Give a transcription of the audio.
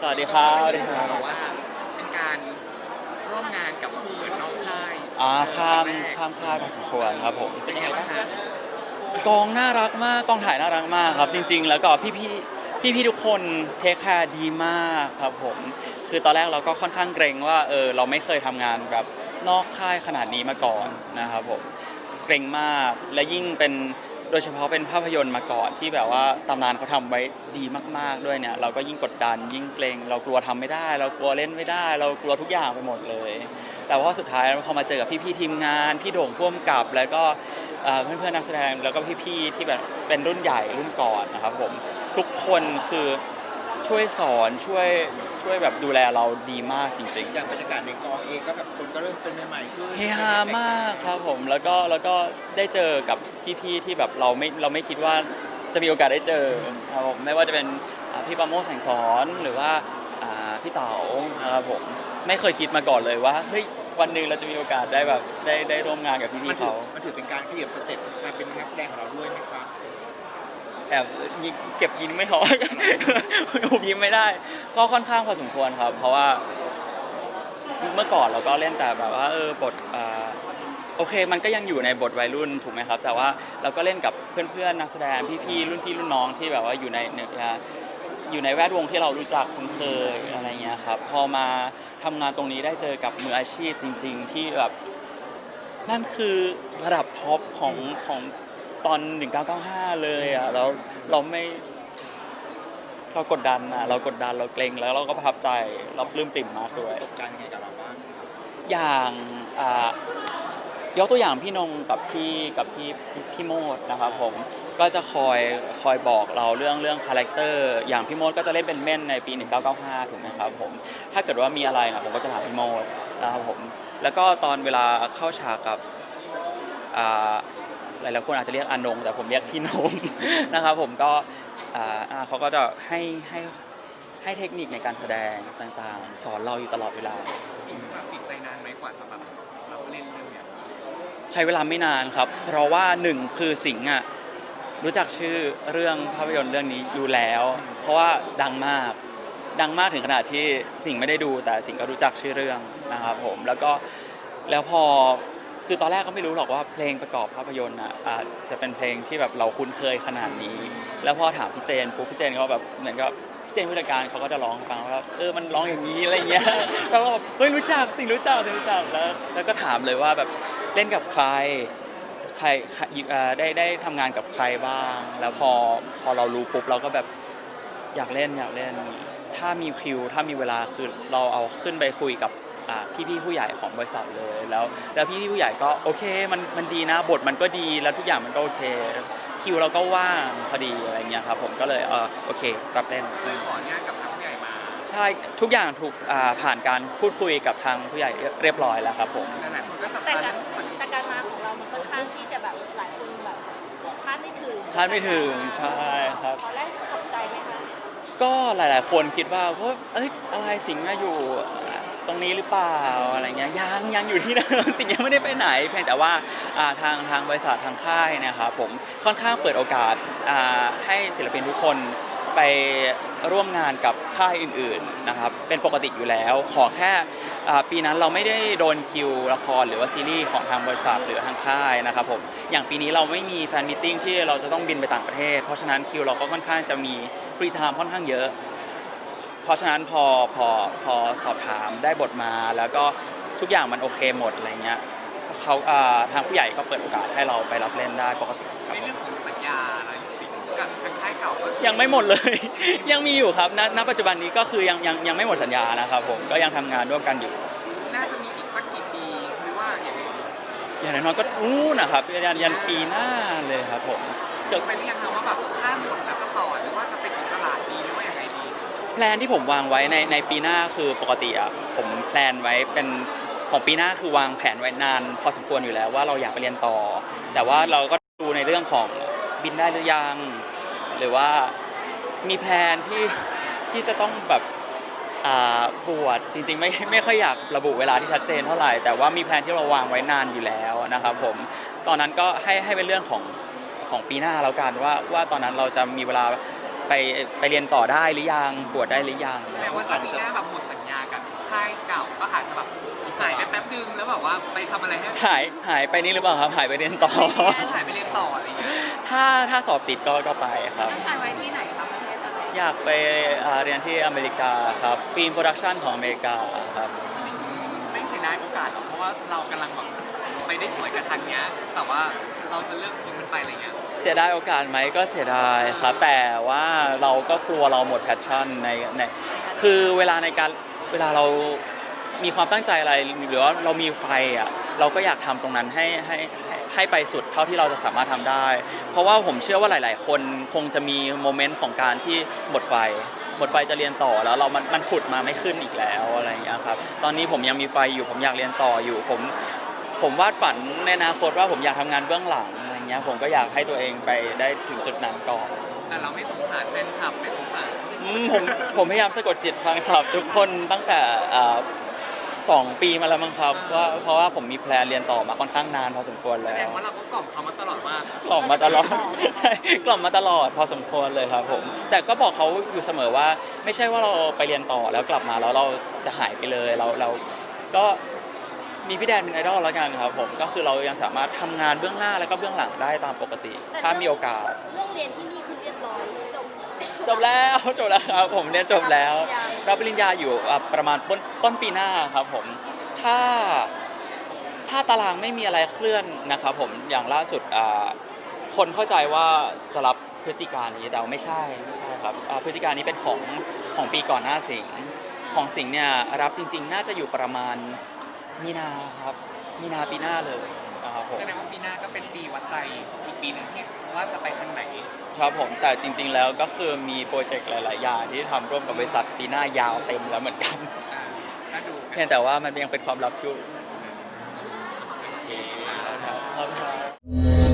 สวัสดีครับสวัสดีครับบอกว่าเป็นการร่วมงานกับผู้อื่นนอกค่ายอ่าข้ามข้ามค่ายพอสมควรครับผมเป็นยังไงบ้างฮะกองน่ารักมากกองถ่ายน่ารักมากครับ จริง ๆ แล้วก็พี่พี่พี่พี่ๆทุกคนเทคแคร์ดีมากครับผม คือตอนแรกเราก็ค่อนข้างเกรงว่าเออเราไม่เคยทำงานแบบนอกค่ายขนาดนี้มาก่อนนะครับผมเกรงมากและยิ่งเป็น โดยเฉพาะเป็นภาพยนตร์มาก่อนที่แบบว่าตำนานเขาทำไว้ดีมาก ๆด้วยเนี่ย เราก็ยิ่งกดดันยิ่งเกรงเรากลัวทำไม่ได้ เรากลัวเล่นไม่ได้ เรากลัวทุกอย่างไปหมดเลย แต่ว่าสุดท้ายพอมาเจอกับพี่ๆทีมงาน พี่โด่งพ่วมกับ แล้วก็เอ่อเพื่อนๆนักแสดงแล้วก็พี่ๆที่แบบเป็นรุ่นใหญ่รุ่นก่อนนะครับผมทุกคนคือ ช่วยสอนช่วยช่วยแบบดูแลเราดีมากจริงๆอย่างบรรยากาศในกองเองก็แบบคนก็เริ่มเป็นใหม่ๆขึ้นเฮฮามากครับผมแล้วก็แล้วก็ได้เจอกับพี่ๆที่แบบเราไม่เราไม่คิดว่าจะมีโอกาสได้เจอครับผมไม่ว่าจะเป็นอ่าพี่ปราโมชแสงสอนหรือว่าอ่าพี่เต๋านะครับผมไม่เคยคิดมาก่อนเลยว่าเฮ้ยวันหนึ่งเราจะมีโอกาสได้แบบได้ได้ร่วมงานกับมัพี่นๆถือเขา มันถือเป็นการขยับสเต็ปการเป็นนักแสดงของเราด้วยไหมครับ แอบยิงเก็บยิ้มไม่พอผมยิ้มไม่ได้ ก็ค่อนข้างพอสมควรครับ เพราะว่าเมื่อก่อนเราก็เล่นแต่แบบว่าเออบทอ่าโอเค มันก็ยังอยู่ในบทวัยรุ่นถูกไหมครับ แต่ว่าเราก็เล่นกับเพื่อนๆนักแสดงพี่ๆรุ่นพี่รุ่นน้องที่แบบว่าอยู่ในอยู่ในแวดวงที่เรารู้จักคุ้นเคยอะไรเงี้ยครับ พอมาทำงานตรงนี้ได้เจอกับมืออาชีพจริง ๆ ที่แบบนั่นคือระดับท็อปของของ ตอน 1995 เลยอะแล้วเราไม่ เรากดดันอะเรากดดันเราเกรงแล้วเราก็ประทับใจเราปลื้มปริ่มมากด้วย ประสบการณ์ยังไงกับเราบ้างอย่างอ่ายกตัวอย่างพี่นงกับพี่กับพี่พี่พี่โมดนะครับผมก็จะคอยคอยบอกเราเรื่องเรื่องคาแรคเตอร์อย่างพี่โมดก็จะเล่นเป็นเม่นในปี 1995 ถูกไหมครับผมถ้าเกิดว่ามีอะไรนะผมก็จะถามพี่โมดนะครับผมแล้วก็ตอนเวลาเข้าฉากกับอ่า หลายๆคนอาจจะเรียกอานง แต่ผมเรียกพี่นงนะครับผมก็อ่าอ่าเขาก็จะให้ให้ให้เทคนิคในการแสดงต่างๆ สอนเราอยู่ตลอดเวลาสิ่งแบบติดใจนานไหมกว่าจะแบบเราเล่นเรื่องเนี้ยใช้เวลาไม่นานครับ เพราะว่าหนึ่งคือสิงห์อะรู้จักชื่อเรื่องภาพยนตร์เรื่องนี้อยู่แล้ว เพราะว่าดังมากดังมากถึงขนาดที่สิงห์ไม่ได้ดู แต่สิงห์ก็รู้จักชื่อเรื่องนะครับผมแล้วก็แล้วพอ คือตอนแรกก็ไม่รู้หรอกว่าเพลงประกอบภาพยนตร์อะอาจจะเป็นเพลงที่แบบเราคุ้นเคยขนาดนี้ แล้วพอถามพี่เจนปุ๊บพี่เจนเขาแบบเหมือนกับพี่เจนผู้จัดการเขาก็จะร้องให้ฟังว่าเออมันร้องอย่างนี้อะไรเงี้ยเราก็แบบเฮ้ยรู้จักสิงรู้จักสิงรู้จักแล้ว แล้วก็ถามเลยว่าแบบเล่นกับใครใครใครเอ่อได้ได้ทำงานกับใครบ้าง แล้วพอพอเรารู้ปุ๊บเราก็แบบอยากเล่นอยากเล่น ถ้ามีคิว ถ้ามีเวลาคือเราเอาขึ้นไปคุยกับ พี่ๆผู้ใหญ่ของบริษัทเลย แล้วแล้วพี่ๆผู้ใหญ่ก็โอเคมันมันดีนะบทมันก็ดีแล้วทุกอย่างมันก็โอเค คิวเราก็ว่างพอดีอะไรเงี้ยครับผมก็เลยเออโอเครับเล่น เลยขออนุญาตกับทางผู้ใหญ่มาใช่ทุกอย่างถูกอ่าผ่านการพูดคุยกับทางผู้ใหญ่เรียบร้อยแล้วครับผม หลายๆคนก็จับแต่ตาการเรื่องคนนี้แต่การมาของเรามันค่อนข้างที่จะแบบหลายคนแบบคาดไม่ถึงคาดไม่ถึงใช่ครับ ตอนแรกตกใจไหมคะก็หลายๆ คนคิดว่าว่าเอ้ยอะไรสิงห์อะอยู่ ตรงนี้หรือเปล่าอะไรเงี้ยยังยังอยู่ที่เดิม สิงยังไม่ได้ไปไหน เพียงแต่ว่าอ่าทางทางบริษัททางค่ายนะครับผมค่อนข้างเปิดโอกาสอ่าให้ศิลปินทุกคนไปร่วมงานกับค่ายอื่นๆนะครับเป็นปกติอยู่แล้ว ขอแค่อ่าปีนั้นเราไม่ได้โดนคิวละครหรือว่าซีรีส์ของทางบริษัทหรือทางค่ายนะครับผมอย่างปีนี้เราไม่มีแฟนมิทติ้งที่เราจะต้องบินไปต่างประเทศ เพราะฉะนั้นคิวเราก็ค่อนข้างจะมีฟรีไทม์ค่อนข้างเยอะ เพราะฉะนั้นพอพอพอสอบถามได้บทมา แล้วก็ทุกอย่างมันโอเคหมดอะไรเงี้ยเขาอ่าทางผู้ใหญ่ก็เปิดโอกาสให้เราไปรับเล่นได้ปกติครับในเรื่องของสัญญาอะไรสิ่งกับทางค่ายเก่าก็ยังไม่หมดเลย ยังมีอยู่ครับณณปัจจุบันนี้ก็คือยังยังยังไม่หมดสัญญานะครับผมก็ยังทำงานร่วมกันอยู่ น่าจะมีอีกสักกี่ปีหรือว่าอย่างไรอย่างน้อยๆก็นู่นนะครับยันยันปีหน้าเลยครับผมจบไปหรือยังคะว่าแบบถ้าหมดแล้วจะต่อหรือว่าจะเป็นอิสระ แพลนที่ผมวางไว้ในในปีหน้าคือปกติอะผมแพลนไว้เป็นของปีหน้าคือวางแผนไว้นาน พอสมควรอยู่แล้วว่าเราอยากไปเรียนต่อ แต่ว่าเราก็ดูในเรื่องของบินได้หรือยัง หรือว่ามีแพลนที่ที่จะต้องแบบอ่าบวชจริงๆไม่ไม่ค่อยอยากระบุเวลาที่ชัดเจนเท่าไหร่ แต่ว่ามีแพลนที่เราวางไว้นานอยู่แล้วนะครับผมตอนนั้นก็ให้ให้เป็นเรื่องของของปีหน้าแล้วกันว่าว่าตอนนั้นเราจะมีเวลา ไปไปเรียนต่อได้หรือยังบวชได้หรือยังแสดงว่าถ้าปีหน้าแบบหมดสัญญากับค่ายเก่าก็อาจจะแบบหายไปแป๊บนึงแล้วแบบว่าไปทำอะไรให้หายหายไปนี่หรือเปล่าครับ หายไปเรียนต่อ หายไปเรียนต่ออะไรอย่างเงี้ยถ้าถ้าสอบติดก็ก็ไปครับตั้งใจไว้ที่ไหนคะประเทศอะไรอยากไปอ่าเรียนที่อเมริกาครับฟิล์มโปรดักชันของอเมริกาครับไม่เสียดายโอกาสหรอกเพราะว่าเรากำลังแบบไปได้สวยกับทางเนี้ยแต่ว่า เราจะเลือกทิ้งมันไปอะไรเงี้ยเสียดายโอกาสไหมก็เสียดายครับ แต่ว่าเราก็กลัวเราหมดแพชชั่นในในคือเวลาในการเวลาเรามีความตั้งใจอะไรหรือว่าเรามีไฟอะเราก็อยากทำตรงนั้นให้ให้ให้ไปสุดเท่าที่เราจะสามารถทำได้ เพราะว่าผมเชื่อว่าหลาย ๆ คนคงจะมีโมเมนต์ของการที่หมดไฟ หมดไฟจะเรียนต่อแล้วเรามันมันขุดมาไม่ขึ้นอีกแล้วอะไรอย่างเงี้ยครับตอนนี้ผมยังมีไฟอยู่ผมอยากเรียนต่ออยู่ผม ผมวาดฝันในอนาคตว่าผมอยากทำงานเบื้องหลังอะไรเงี้ยผมก็อยากให้ตัวเองไปได้ถึงจุดนั้นก่อน แต่เราไม่สงสารแฟนคลับไม่สงสารอืมผมผมพยายามสะกดจิตแฟนคลับ ทุกคนตั้งแต่เอ่อสองปีมาแล้วมั้งครับว่าเพราะว่าผมมีแพลนเรียนต่อมาค่อนข้างนานพอสมควรแสแล้ดงว ว่าเราก็กล่อมเขามาตลอดว่า กล่อมมาตลอด กล่อมมาตลอดพอสมควรเลยครับผม แต่ก็บอกเขาอยู่เสมอว่า ไม่ใช่ว่าเราไปเรียนต่อแล้วกลับมาแล้วเราจะหายไปเลยเราเราก็ มีพี่แดนเป็นไอดอลแล้วกันครับผมก็คือเรายังสามารถทำงานเบื้องหน้าแล้วก็เบื้องหลังได้ตามปกติ ถ้ามีโอกาส เรื่องเรียนที่นี่คือเรียบร้อยจบ จบแล้ว จบแล้วครับผมเรียนจบแล้วรับรับปริญญาอยู่อะประมาณต้นต้นปีหน้าครับผมถ้าถ้าตารางไม่มีอะไรเคลื่อนนะครับผมอย่างล่าสุดอ่าคนเข้าใจว่าจะรับพฤศจิกายนนี้แต่ว่าไม่ใช่ไม่ใช่ครับอ่าพฤศจิกายนนี้เป็นของของปีก่อนหน้าสิงห์ของสิงห์เนี่ยรับจริง ๆ น่าจะอยู่ประมาณ มีนาครับ มีนาปีหน้าเลยนะครับผม แสดงว่าปีหน้าก็เป็นปีวัดใจอีกปีหนึ่งที่ว่าจะไปทางไหน ครับผมแต่จริง ๆ แล้วก็คือมีโปรเจกต์หลาย ๆ อย่างที่ทำร่วมกับบริษัทปีหน้ายาวเต็มแล้วเหมือนกัน อ่าถ้าดูกัน เพียงแต่ว่ามันยังเป็นความลับอยู่โอเคครับครับ